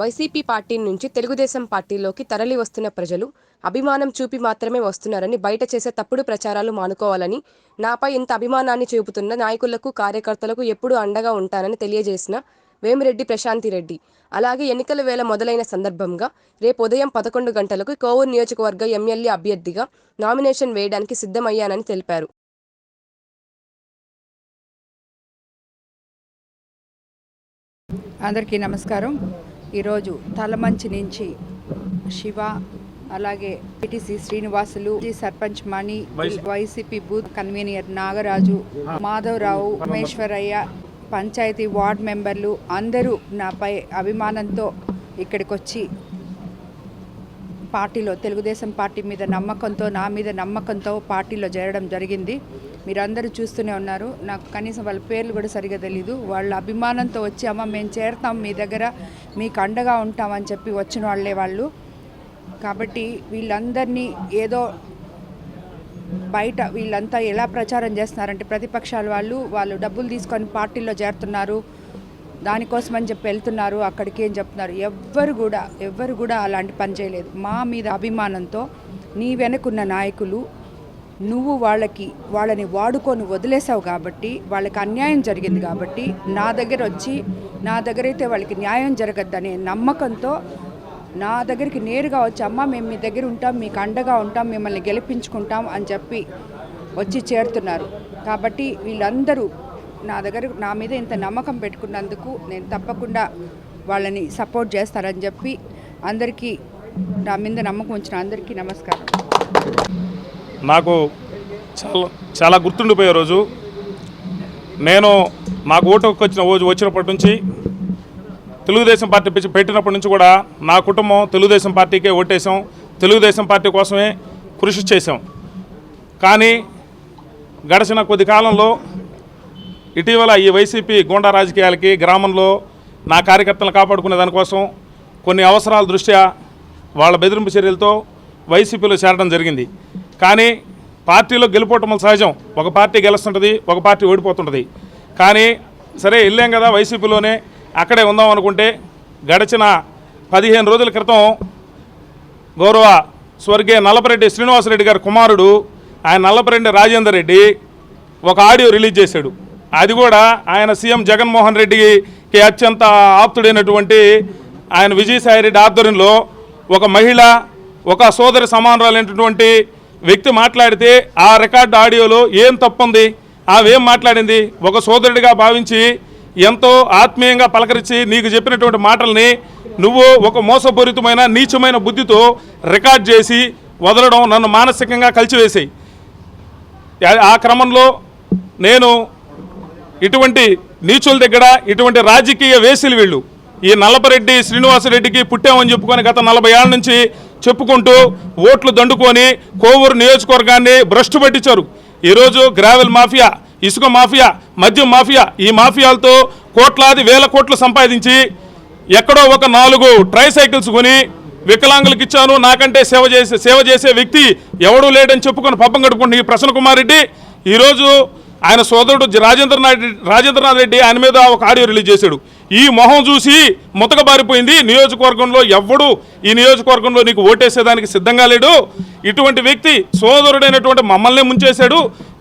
YCP party నుంచి తెలుగుదేశం పార్టీలోకి తరలి వస్తున్న ప్రజలు అభిమానం చూపి మాత్రమే వస్తున్నారని బయట చేసే తప్పుడు ప్రచారాలు మానుకోవాలని నాపై ఇంత అభిమానాన్ని చూపుతున్న నాయకులకు కార్యకర్తలకు ఎప్పుడూ అండగా ఉంటానని తెలియజేసిన వేమిరెడ్డి ప్రశాంతిరెడ్డి. అలాగే ఎన్నికల వేళ మొదలైన సందర్భంగా రేపు ఉదయం పదకొండు గంటలకు కోవూరు నియోజకవర్గ ఎమ్మెల్యే అభ్యర్థిగా నామినేషన్ వేయడానికి సిద్ధమయ్యానని తెలిపారు. అందరికీ నమస్కారం. ఈరోజు తలమంచి నుంచి శివ అలాగే PTC Srinivasulu sarpanch Mani YCP booth convener Nagaraju Madhavarao Rameshwaraiah panchayat ward మెంబర్లు అందరూ నాపై అభిమానంతో ఇక్కడికి వచ్చి పార్టీలో తెలుగుదేశం పార్టీ మీద నమ్మకంతో నా మీద నమ్మకంతో పార్టీలో చేరడం జరిగింది. మీరందరూ చూస్తూనే ఉన్నారు. నాకు కనీసం వాళ్ళ పేర్లు కూడా సరిగా తెలీదు. వాళ్ళ అభిమానంతో వచ్చి అమ్మ మేము చేరతాం మీ దగ్గర మీకు అండగా ఉంటామని చెప్పి వచ్చిన వాళ్ళే వాళ్ళు. కాబట్టి వీళ్ళందరినీ ఏదో బయట వీళ్ళంతా ఎలా ప్రచారం చేస్తున్నారంటే ప్రతిపక్షాల వాళ్ళు వాళ్ళు డబ్బులు తీసుకొని పార్టీలో చేరుతున్నారు. దానికోసం అని చెప్పి వెళ్తున్నారు అక్కడికి ఏం చెప్తున్నారు. ఎవ్వరు కూడా ఎవ్వరు కూడా అలాంటి పని చేయలేదు. మా మీద అభిమానంతో నీ వెనకున్న నాయకులు నువ్వు వాళ్ళకి వాళ్ళని వాడుకొని వదిలేసావు కాబట్టి వాళ్ళకి అన్యాయం జరిగింది కాబట్టి నా దగ్గర వచ్చి నా దగ్గర అయితే వాళ్ళకి న్యాయం జరగద్దనే నమ్మకంతో నా దగ్గరికి నేరుగా వచ్చి అమ్మ మేము మీ దగ్గర ఉంటాం మీకు అండగా ఉంటాం మిమ్మల్ని గెలిపించుకుంటాం అని చెప్పి వచ్చి చేరుతున్నారు. కాబట్టి వీళ్ళందరూ నా దగ్గర నా మీద ఇంత నమ్మకం పెట్టుకున్నందుకు నేను తప్పకుండా వాళ్ళని సపోర్ట్ చేస్తారని చెప్పి అందరికీ నా మీద నమ్మకం ఉంచిన అందరికీ నమస్కారం. నాకు చాలా చాలా గుర్తుండిపోయే రోజు. నేను మాకు ఓటుకు వచ్చిన రోజు వచ్చినప్పటి నుంచి తెలుగుదేశం పార్టీ పెట్టినప్పటి నుంచి కూడా నా కుటుంబం తెలుగుదేశం పార్టీకే ఓటేసాం. తెలుగుదేశం పార్టీ కోసమే కృషి చేసాం కానీ గడిచిన కొద్ది కాలంలో ఇటీవల ఈ వైసీపీ గూండా రాజకీయాలకి గ్రామంలో నా కార్యకర్తలను కాపాడుకునే దానికోసం కొన్ని అవసరాల దృష్ట్యా వాళ్ళ బెదిరింపు చర్యలతో వైసీపీలో చేరడం జరిగింది. కానీ పార్టీలో గెలుపోవటం సహజం. ఒక పార్టీ గెలుస్తుంటుంది ఒక పార్టీ ఓడిపోతుంటుంది. కానీ సరే వెళ్ళాం కదా వైసీపీలోనే అక్కడే ఉందాం అనుకుంటే గడిచిన పదిహేను రోజుల క్రితం గౌరవ స్వర్గీయ నల్లపరెడ్డి శ్రీనివాసరెడ్డి గారి కుమారుడు ఆయన నల్లపరెడ్డి రాజేందర్ రెడ్డి ఒక ఆడియో రిలీజ్ చేశాడు. అది కూడా ఆయన సీఎం జగన్మోహన్ రెడ్డికి అత్యంత ఆప్తుడైనటువంటి ఆయన విజయసాయిరెడ్డి ఆధ్వర్యంలో ఒక మహిళ ఒక సోదరి సమానురాలైనటువంటి వ్యక్తి మాట్లాడితే ఆ రికార్డు ఆడియోలో ఏం తప్పుంది ఆవేం మాట్లాడింది ఒక సోదరుడిగా భావించి ఎంతో ఆత్మీయంగా పలకరించి నీకు చెప్పినటువంటి మాటల్ని నువ్వు ఒక మోసపూరితమైన నీచమైన బుద్ధితో రికార్డ్ చేసి వదలడం నన్ను మానసికంగా కలిచివేసాయి. ఆ క్రమంలో నేను ఇటువంటి నీచుల దగ్గర ఇటువంటి రాజకీయ వేసులు వీళ్ళు. ఈ నల్లపరెడ్డి శ్రీనివాసరెడ్డికి పుట్టామని చెప్పుకొని గత నలభై ఏళ్ళ నుంచి చెప్పుకుంటూ ఓట్లు దండుకొని కోవూరు నియోజకవర్గాన్ని భ్రష్టు పట్టించారు. ఈరోజు గ్రావెల్ మాఫియా ఇసుక మాఫియా మద్యం మాఫియా ఈ మాఫియాలతో కోట్లాది వేల కోట్లు సంపాదించి ఎక్కడో ఒక నాలుగు ట్రై సైకిల్స్ కొని వికలాంగులకు ఇచ్చాను. నాకంటే సేవ చేసే సేవ చేసే వ్యక్తి ఎవడూ లేడని చెప్పుకొని పబ్బం గడుపుకుంటున్న ఈ ప్రసన్న కుమార్ రెడ్డి. ఈరోజు ఆయన సోదరుడు రాజేంద్రనాథ్ రాజేంద్రనాథ్ రెడ్డి ఆయన మీద ఒక ఆడియో రిలీజ్ చేశాడు. ఈ మొహం చూసి ముతకబారిపోయింది నియోజకవర్గంలో ఎవ్వడు ఈ నియోజకవర్గంలో నీకు ఓటేసేదానికి సిద్ధంగా లేడు. ఇటువంటి వ్యక్తి సోదరుడైనటువంటి మమ్మల్ని ముంచేశాడు.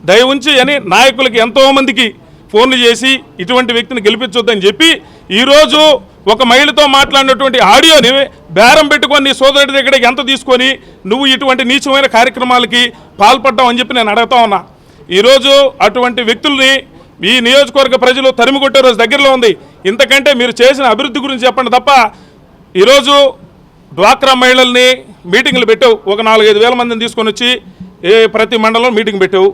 దయ ఉంచి అని నాయకులకి ఎంతోమందికి ఫోన్లు చేసి ఇటువంటి వ్యక్తిని గెలిపించొద్దని చెప్పి ఈరోజు ఒక మహిళతో మాట్లాడినటువంటి ఆడియోని బేరం పెట్టుకొని నీ సోదరుడి దగ్గర ఎంత తీసుకొని నువ్వు ఇటువంటి నీచమైన కార్యక్రమాలకి పాల్పడ్డావు అని చెప్పి నేను అడుగుతా ఉన్నా. ఈరోజు అటువంటి వ్యక్తుల్ని ఈ నియోజకవర్గ ప్రజలు తరిమికొట్టే రోజు దగ్గరలో ఉంది. ఇంతకంటే మీరు చేసిన అభివృద్ధి గురించి చెప్పండి తప్ప ఈరోజు డ్వాక్రా మహిళల్ని మీటింగ్లు పెట్టావు. ఒక నాలుగైదు వేల మందిని తీసుకొని వచ్చి ఏ ప్రతి మండలం మీటింగ్ పెట్టావు.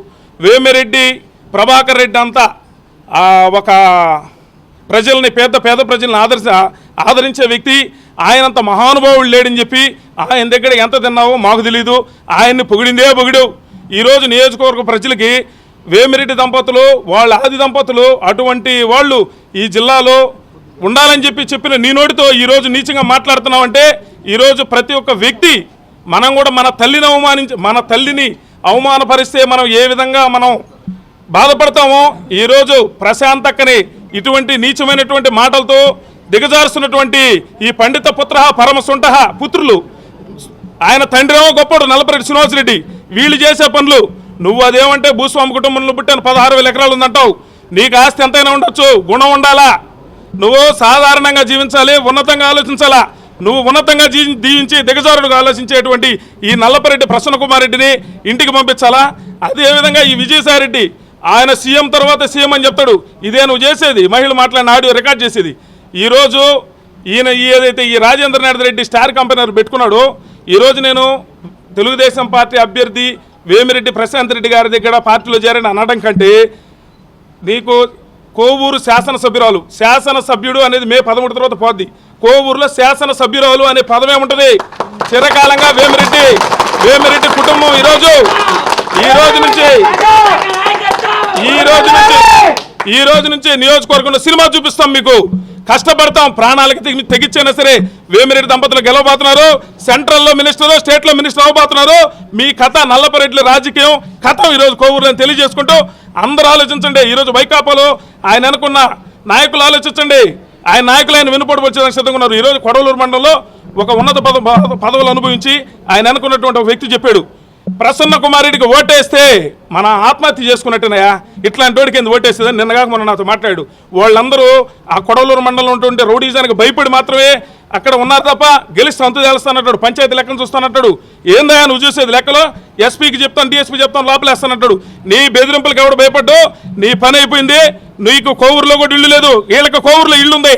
వేమిరెడ్డి ప్రభాకర్ రెడ్డి అంతా ఒక ప్రజల్ని పేద పేద ప్రజల్ని ఆదర్శ ఆదరించే వ్యక్తి. ఆయనంత మహానుభావుడు లేడని చెప్పి ఆయన దగ్గర ఎంత తిన్నావో మాకు తెలీదు. ఆయన్ని పొగిడిందే పొగిడావు. ఈరోజు నియోజకవర్గ ప్రజలకి వేమిరెడ్డి దంపతులు వాళ్ళ ఆది దంపతులు అటువంటి వాళ్ళు ఈ జిల్లాలో ఉండాలని చెప్పి చెప్పిన నీ నోటితో ఈరోజు నీచంగా మాట్లాడుతున్నామంటే ఈరోజు ప్రతి ఒక్క వ్యక్తి మనం కూడా మన తల్లిని అవమానించి మన తల్లిని అవమానపరిస్తే మనం ఏ విధంగా మనం బాధపడతామో ఈరోజు ప్రశాంతక్కని ఇటువంటి నీచమైనటువంటి మాటలతో దిగజారుస్తున్నటువంటి ఈ పండిత పుత్ర పరమ పుత్రులు. ఆయన తండ్రి గొప్పడు నలపరెడ్డి శ్రీనివాసరెడ్డి. వీళ్ళు చేసే పనులు. నువ్వు అదేమంటే భూస్వామి కుటుంబంలో పుట్టిన పదహారు వేల ఎకరాలు ఉందంటావు. నీకు ఆస్తి ఎంతైనా ఉండొచ్చు గుణం ఉండాలా? నువ్వు సాధారణంగా జీవించాలి ఉన్నతంగా ఆలోచించాలా? నువ్వు ఉన్నతంగా జీ జీవించి దిగజారుడుగా ఆలోచించేటువంటి ఈ నల్లపరెడ్డి ప్రసన్న కుమార్ రెడ్డిని ఇంటికి పంపించాలా? అదేవిధంగా ఈ విజయసాయిరెడ్డి ఆయన సీఎం తర్వాత సీఎం అని చెప్తాడు. ఇదే నువ్వు చేసేది. మహిళ మాట్లాడిన ఆడియో రికార్డ్ చేసేది. ఈరోజు ఈయన ఏదైతే ఈ రాజేంద్రనాథ్ రెడ్డి స్టార్ కంపెనీ పెట్టుకున్నాడో ఈరోజు నేను తెలుగుదేశం పార్టీ అభ్యర్థి వేమిరెడ్డి ప్రశాంత్ రెడ్డి గారి దగ్గర పార్టీలో చేరని అనడం కంటే నీకు కోవూరు శాసనసభ్యురాలు శాసనసభ్యుడు అనేది మే పదమూడు తర్వాత పోద్ది. కోవూరులో శాసనసభ్యురాలు అనే పదమే ఉంటుంది. చిరకాలంగా వేమిరెడ్డి వేమిరెడ్డి కుటుంబం ఈరోజు ఈ రోజు నుంచి ఈ రోజు నుంచి ఈ రోజు నుంచి నియోజకవర్గంలో సినిమా చూపిస్తాం మీకు. కష్టపడతాం ప్రాణాలకి తెగి తెగించైనా సరే వేమిరెడ్డి దంపతులు గెలవబోతున్నారు సెంట్రల్లో మినిస్టరు స్టేట్లో మినిస్టర్ అవ్వబోతున్నారు. మీ కథ నల్లపరెడ్డి రాజకీయం కథ ఈరోజు కోవూరు తెలియజేసుకుంటూ అందరూ ఆలోచించండి. ఈరోజు వైకాపాలో ఆయన అనుకున్న నాయకులు ఆలోచించండి. ఆయన నాయకులు ఆయన వెనుపడి వచ్చేదానికి సిద్ధంగా ఉన్నారు. ఈరోజు కొడవలూరు మండలంలో ఒక ఉన్నత పద పదవులు అనుభవించి ఆయన అనుకున్నటువంటి ఒక వ్యక్తి చెప్పాడు. ప్రసన్న కుమారుడికి ఓటేస్తే మన ఆత్మహత్య చేసుకున్నట్టునయా ఇట్లాంటి వాడికి ఎందుకు ఓటేస్తుందని నిన్నగా మొన్న నాతో మాట్లాడు వాళ్ళందరూ ఆ కొడవలూరు మండలం ఉంటుంటే రౌడీజానికి భయపడి మాత్రమే అక్కడ ఉన్నారు తప్ప గెలిస్తే అంత తెలుస్తానంటాడు పంచాయతీ లెక్కను చూస్తానంటాడు. ఏందా నువ్వు చూసేది లెక్కలో? ఎస్పీకి చెప్తాను డిఎస్పీ చెప్తాను లోపలేస్తానంటాడు నీ బెదిరింపులకు ఎవడు భయపడ్డు? నీ పని అయిపోయింది నీకు కోవూరులో కూడా ఇల్లు లేదు వీళ్ళకి కోవూరులో ఇల్లు ఉంది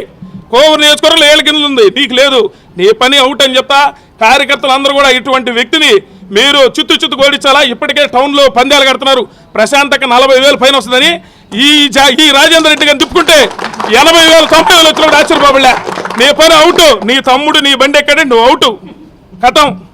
కోవూరు నియోజకవర్గంలో ఏళ్ళ కింద ఉంది నీకు లేదు. నీ పని అవుట్ అని చెప్తా. కార్యకర్తలు అందరూ కూడా ఇటువంటి వ్యక్తిని మీరు చిత్తు చిత్తు గోడించాలా? ఇప్పటికే టౌన్లో పందాలు కడుతున్నారు. ప్రశాంతక నలభై వేలు పైన వస్తుందని ఈ జా- ఈ రాజేంద్ర రెడ్డి గారిని తిప్పుకుంటే ఎనభై వేలు తొంభై వేలు వచ్చినప్పుడు ఆశ్చర్యపోబడలే నీ పని అవుట్. నీ తమ్ముడు నీ బండి ఎక్కడండి? నువ్వు అవుట్. కథం